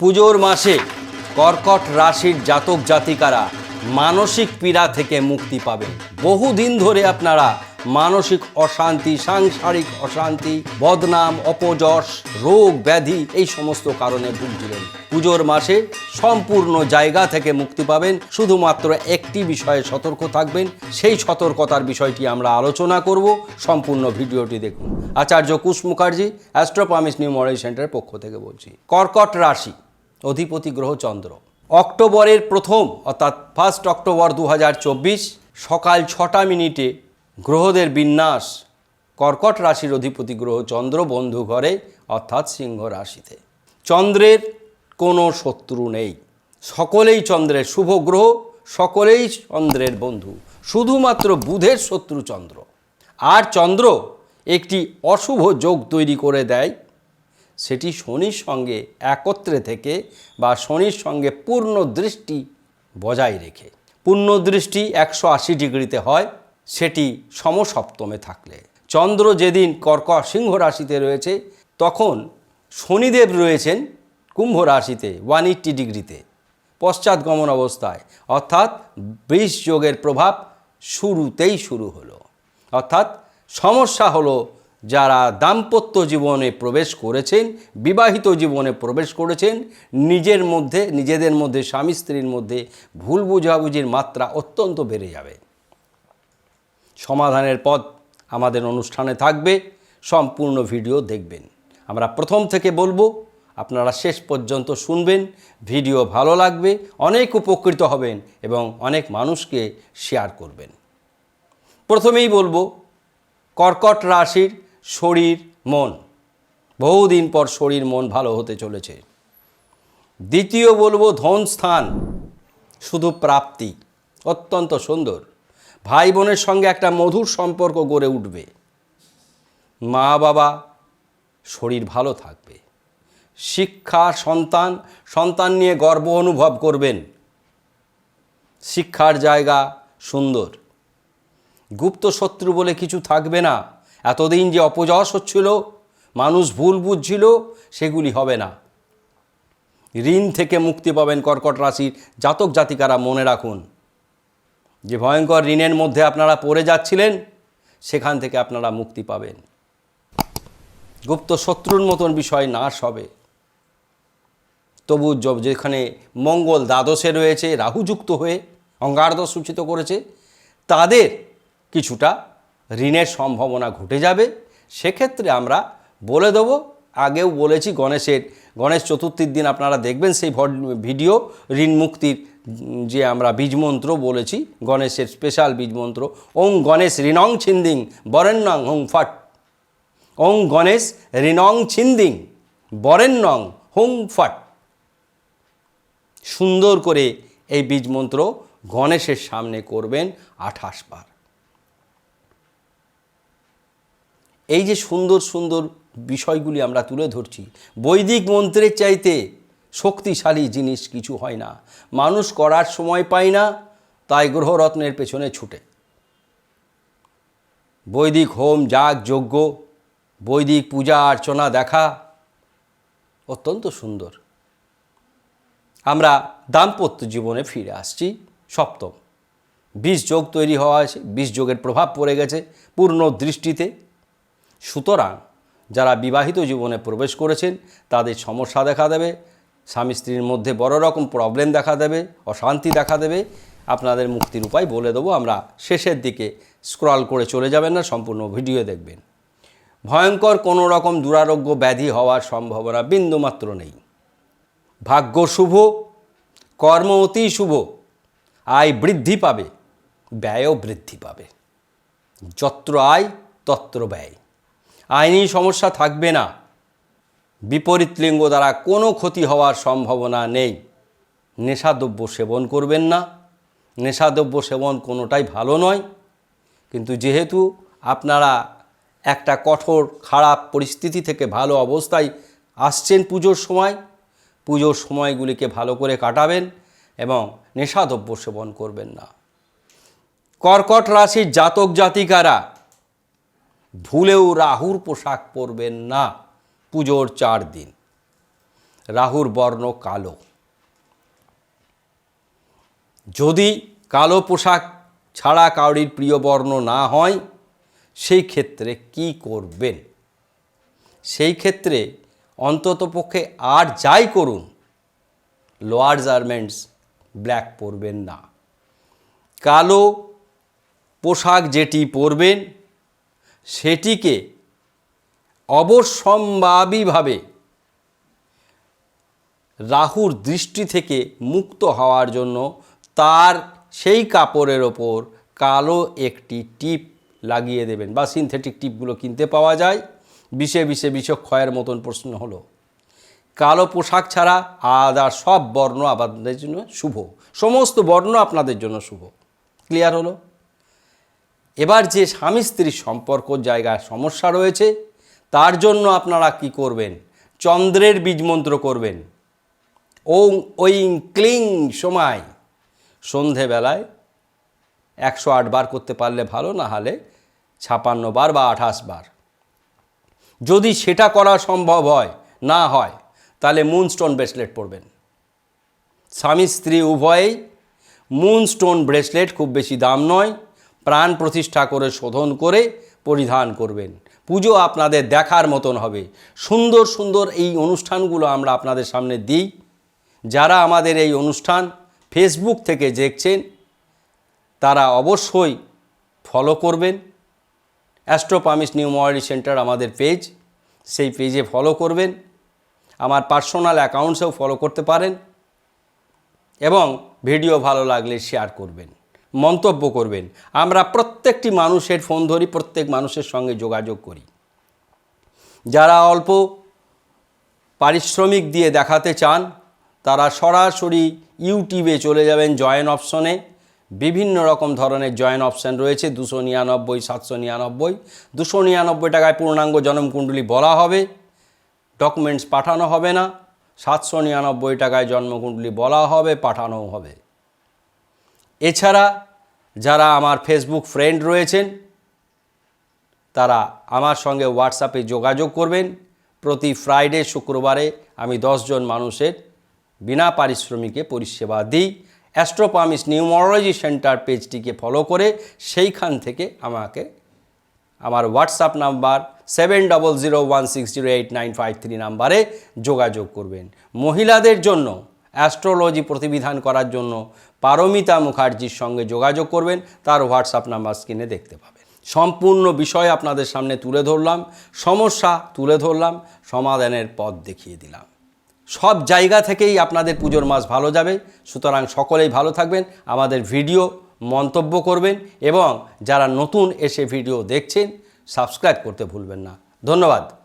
পুজোর মাসে কর্কট রাশির জাতক জাতিকারা মানসিক পীড়া থেকে মুক্তি পাবেন বহুদিন ধরে আপনারা মানসিক অশান্তি, সাংসারিক অশান্তি, বদনাম, অপযশ, রোগ, ব্যাধি এই সমস্ত কারণে ভুগছিলেন। পুজোর মাসে সম্পূর্ণ জায়গা থেকে মুক্তি পাবেন। শুধুমাত্র একটি বিষয়ে সতর্ক থাকবেন। সেই সতর্কতার বিষয়টি আমরা আলোচনা করব। সম্পূর্ণ ভিডিওটি দেখুন। আচার্য কুশ মুখার্জি, অ্যাস্ট্রোপামিস নিউ মডেল সেন্টারের পক্ষ থেকে বলছি। কর্কট রাশি অধিপতি গ্রহ চন্দ্র। অক্টোবরের প্রথম, অর্থাৎ ফার্স্ট অক্টোবর দু হাজার চব্বিশ, সকাল ছটা মিনিটে গ্রহদের বিন্যাস, কর্কট রাশির অধিপতি গ্রহ চন্দ্র বন্ধু ঘরে, অর্থাৎ সিংহ রাশিতে। চন্দ্রের কোনো শত্রু নেই। সকলেই চন্দ্রের শুভ গ্রহ, সকলেই চন্দ্রের বন্ধু। শুধুমাত্র বুধের শত্রু চন্দ্র। আর চন্দ্র একটি অশুভ যোগ তৈরি করে দেয় সেটি শনির সঙ্গে একত্রে থেকে বা শনির সঙ্গে পূর্ণ দৃষ্টি বজায় রেখে। পূর্ণ দৃষ্টি একশো আশি ডিগ্রিতে হয়, সেটি সমসপ্তমে থাকলে। চন্দ্র যেদিন কর্ক সিংহ রাশিতে রয়েছে, তখন শনিদেব রয়েছেন কুম্ভ রাশিতে ওয়ান এইট্টি ডিগ্রিতে। পশ্চাৎগমন অবস্থায়, অর্থাৎ বৃষ যোগের প্রভাব শুরুতেই শুরু হলো। অর্থাৎ সমস্যা হলো যারা দাম্পত্য জীবনে প্রবেশ করেছেন, বিবাহিত জীবনে প্রবেশ করেছেন, নিজের মধ্যে, নিজেদের মধ্যে, স্বামী স্ত্রীর মধ্যে ভুল বুঝাবুঝির মাত্রা অত্যন্ত বেড়ে যাবে। সমাধানের পথ আমাদের অনুষ্ঠানে থাকবে, সম্পূর্ণ ভিডিও দেখবেন। আমরা প্রথম থেকে বলব, আপনারা শেষ পর্যন্ত শুনবেন, ভিডিও ভালো লাগবে, অনেক উপকৃত হবেন এবং অনেক মানুষকে শেয়ার করবেন। প্রথমেই বলব, কর্কট রাশির শরীর, মন। বহুদিন পর শরীর, মন ভালো হতে চলেছে। দ্বিতীয় বলব ধন স্থান, শুধু প্রাপ্তি। অত্যন্ত সুন্দর। ভাই বোনের সঙ্গে একটা মধুর সম্পর্ক গড়ে উঠবে। মা, বাবা, শরীর ভালো থাকবে। শিক্ষা, সন্তান সন্তান নিয়ে গর্ব অনুভব করবেন। শিক্ষার জায়গা সুন্দর। গুপ্ত শত্রু বলে কিছু থাকবে না। এতদিন যে অপযশ হচ্ছিল, মানুষ ভুল বুঝছিল, সেগুলি হবে না। ঋণ থেকে মুক্তি পাবেন কর্কট রাশির জাতক জাতিকারা, মনে রাখুন। যে ভয়ঙ্কর ঋণের মধ্যে আপনারা পড়ে যাচ্ছিলেন, সেখান থেকে আপনারা মুক্তি পাবেন। গুপ্ত শত্রুর মতন বিষয় নাশ হবে। তবু যেখানে মঙ্গল দ্বাদশে রয়েছে রাহুযুক্ত হয়ে অঙ্গারদশ সূচিত করেছে, তাদের কিছুটা ঋণের সম্ভাবনা ঘটে যাবে, সেক্ষেত্রে আমরা বলে দেবো। আগেও বলেছি গণেশের, গণেশ চতুর্থীর দিন আপনারা দেখবেন সেই ভিডিও, ঋণ মুক্তির যে আমরা বীজমন্ত্র বলেছি, গণেশের স্পেশাল বীজমন্ত্র ওং গণেশ ঋণং ছিন্দিং, বরেণ্যং হোং ফট। ওং গণেশ ঋণং ছিন্দিং, বরেণ্যং হোং ফট। সুন্দর করে এই বীজমন্ত্র গণেশের সামনে করবেন আঠাশ বার। এই যে সুন্দর সুন্দর বিষয়গুলি আমরা তুলে ধরছি, বৈদিক মন্ত্রের চাইতে শক্তিশালী জিনিস কিছু হয় না। মানুষ করার সময় পায় না, তাই গ্রহরত্নের পেছনে ছুটে। বৈদিক হোম, যাগ, যজ্ঞ, বৈদিক পূজা, অর্চনা, দেখা অত্যন্ত সুন্দর। আমরা দাম্পত্য জীবনে ফিরে আসছি, সপ্তম। বিষ যোগ তৈরি হওয়া আছে বিষ যোগের প্রভাব পড়ে গেছে, পূর্ণ দৃষ্টিতে। সুতরাং যারা বিবাহিত জীবনে প্রবেশ করেছেন, তাদের সমস্যা দেখা দেবে, স্বামী স্ত্রীর মধ্যে বড় রকম প্রবলেম দেখা দেবে, অশান্তি দেখা দেবে। আপনাদের মুক্তির উপায় বলে দেবো, আমরা শেষের দিকে স্ক্রল করে চলে যাবেন না, সম্পূর্ণ ভিডিও দেখবেন। ভয়ঙ্কর কোনো রকম দুরারোগ্য ব্যাধি হওয়ার সম্ভাবনা বিন্দুমাত্র নেই। ভাগ্য শুভ, কর্ম অতি শুভ, আয় বৃদ্ধি পাবে, ব্যয়ও বৃদ্ধি পাবে। যত্র আয়, তত্র ব্যয়। আইনি সমস্যা থাকবে না। বিপরীত লিঙ্গ দ্বারা কোনো ক্ষতি হওয়ার সম্ভাবনা নেই। নেশাদ্রব্য সেবন করবেন না। নেশাদ্রব্য সেবন কোনোটাই ভালো নয়। কিন্তু যেহেতু আপনারা একটা কঠোর, খারাপ পরিস্থিতি থেকে ভালো অবস্থায় আসছেন পুজোর সময়, পুজোর সময়গুলিকে ভালো করে কাটাবেন এবং নেশাদ্রব্য সেবন করবেন না। কর্কট রাশির জাতক জাতিকারা ভুলেও রাহুর পোশাক পরবেন না পুজোর চার দিন। রাহুর বর্ণ কালো। যদি কালো পোশাক ছাড়া কাউরির প্রিয় বর্ণ না হয়, সেই ক্ষেত্রে কি করবেন? সেই ক্ষেত্রে অন্ততপক্ষে আর যাই করুন, লোয়ার গার্মেন্টস ব্ল্যাক পরবেন না। কালো পোশাক যেটি পরবেন সেটিকে অবশ্যম্ভাবীভাবে রাহুর দৃষ্টি থেকে মুক্ত হওয়ার জন্য তার সেই কাপড়ের ওপর কালো একটি টিপ লাগিয়ে দেবেন বা সিনথেটিক টিপগুলো কিনতে পাওয়া যায়। বিষে বিষে বিষক্ষয়ের মতন প্রশ্ন হলো। কালো পোশাক ছাড়া আদার সব বর্ণ আপনাদের জন্য শুভ। সমস্ত বর্ণ আপনাদের জন্য শুভ। ক্লিয়ার হলো? এবার যে স্বামী স্ত্রীর সম্পর্ক জায়গায় সমস্যা রয়েছে, তার জন্য আপনারা কি করবেন? চন্দ্রের বীজমন্ত্র করবেন। ওং ওইং ক্লিং সময়। সন্ধেবেলায় একশো আট বার করতে পারলে ভালো, না হলে ছাপান্ন বার বা আঠাশ বার। যদি সেটা করা সম্ভব হয়, না হয়, তাহলে মুনস্টোন ব্রেসলেট পরবেন। স্বামী স্ত্রী উভয়েই মুনস্টোন ব্রেসলেট খুব বেশি দাম নয়। প্রাণ প্রতিষ্ঠা করে, শোধন করে, পরিধান করবেন। পুজো আপনাদের দেখার মতন হবে। সুন্দর সুন্দর এই অনুষ্ঠানগুলো আমরা আপনাদের সামনে দিই। যারা আমাদের এই অনুষ্ঠান ফেসবুক থেকে দেখছেন, তারা অবশ্যই ফলো করবেন। অ্যাস্ট্রোপামিস নিউমোয়ারি সেন্টার আমাদের পেজ সেই পেজে ফলো করবেন। আমার পার্সোনাল অ্যাকাউন্টসেও ফলো করতে পারেন এবং ভিডিও ভালো লাগলে শেয়ার করবেন। মন্তব্য করবেন। আমরা প্রত্যেকটি মানুষের ফোন ধরি, প্রত্যেক মানুষের সঙ্গে যোগাযোগ করি। যারা অল্প পারিশ্রমিক দিয়ে দেখাতে চান, তারা সরাসরি ইউটিউবে চলে যাবেন জয়েন অপশনে। বিভিন্ন রকম ধরনের জয়েন অপশান রয়েছে, দুশো নিরানব্বই, সাতশো নিরানব্বই। দুশো নিরানব্বই টাকায় পূর্ণাঙ্গ জন্মকুণ্ডলী বলা হবে। ডকুমেন্টস পাঠানো হবে না। সাতশো নিরানব্বই টাকায় জন্মকুণ্ডলী বলা হবে, পাঠানোও হবে। এছাড়া যারা আমার ফেসবুক ফ্রেন্ড রয়েছেন, তারা আমার সঙ্গে হোয়াটসঅ্যাপে যোগাযোগ করবেন। প্রতি ফ্রাইডে শুক্রবারে আমি দশজন মানুষের বিনা পারিশ্রমিকে পরিষেবা দিই। অ্যাস্ট্রোপামিস নিউমোলজি সেন্টার পেজটিকে ফলো করে সেইখান থেকে আমাকে আমার WhatsApp number seven double zero one six zero eight nine five three নাম্বারে যোগাযোগ করবেন। মহিলাদের জন্য অ্যাস্ট্রোলজি প্রতিবিধান করার জন্য পারমিতা মুখার্জির সঙ্গে যোগাযোগ করবেন। তার হোয়াটসঅ্যাপ নাম্বার স্ক্রিনে দেখতে পাবেন। সম্পূর্ণ বিষয় আপনাদের সামনে তুলে ধরলাম। সমস্যা তুলে ধরলাম। সমাধানের পথ দেখিয়ে দিলাম। সব জায়গা থেকেই আপনাদের পুজোর মাস ভালো যাবে। সুতরাং সকলেই ভালো থাকবেন। আমাদের ভিডিও মন্তব্য করবেন এবং যারা নতুন এসে ভিডিও দেখছেন, সাবস্ক্রাইব করতে ভুলবেন না। ধন্যবাদ।